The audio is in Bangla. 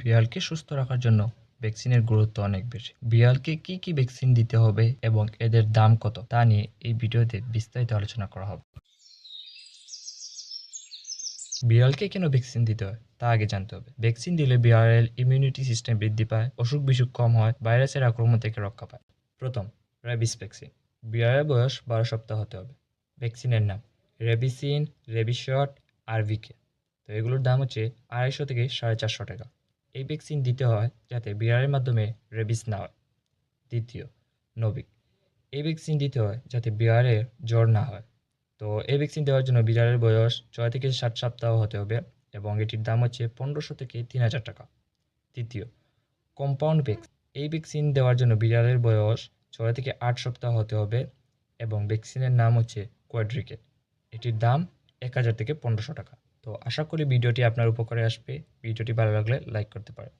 বিড়ালকে সুস্থ রাখার জন্য ভ্যাকসিনের গুরুত্ব অনেক বেশি। বিড়ালকে কি কি ভ্যাকসিন দিতে হবে এবং এদের দাম কত, তা নিয়ে এই ভিডিওতে বিস্তারিত আলোচনা করা হবে। বিড়ালকে কেন ভ্যাকসিন দিতে হয়, তা আগে জানতে হবে। ভ্যাকসিন দিলে বিড়ালের ইমিউনিটি সিস্টেম বৃদ্ধি পায়, অসুখ বিসুখ কম হয়, ভাইরাসের আক্রমণ থেকে রক্ষা পায়। প্রথম র্যাবিস ভ্যাকসিন। বিড়ালের বয়স বারো সপ্তাহ হতে হবে। ভ্যাকসিনের নাম, রেবিসিন রেবিশট আর ভিকে তো এগুলোর দাম হচ্ছে আড়াইশো থেকে সাড়ে চারশো টাকা। এই ভ্যাকসিন দিতে হয় যাতে বিড়ালের মাধ্যমে রেবিস না হয়। দ্বিতীয় নবিক এই ভ্যাকসিন দিতে হয় যাতে বিড়ালের জ্বর না হয়। তো এই ভ্যাকসিন দেওয়ার জন্য বিড়ালের বয়স ছয় থেকে সাত সপ্তাহ হতে হবে এবং এটির দাম হচ্ছে পনেরোশো থেকে তিন হাজার টাকা। তৃতীয় কম্পাউন্ড ভ্যাকসিন এই ভ্যাকসিন দেওয়ার জন্য বিড়ালের বয়স ছয় থেকে আট সপ্তাহ হতে হবে এবং ভ্যাকসিনের নাম হচ্ছে কোয়াড্রিকেট এটির দাম এক হাজার থেকে পনেরোশো টাকা। তো আশা করি ভিডিওটি আপনার উপকারে আসবে। ভিডিওটি ভালো লাগলে লাইক করতে পারেন।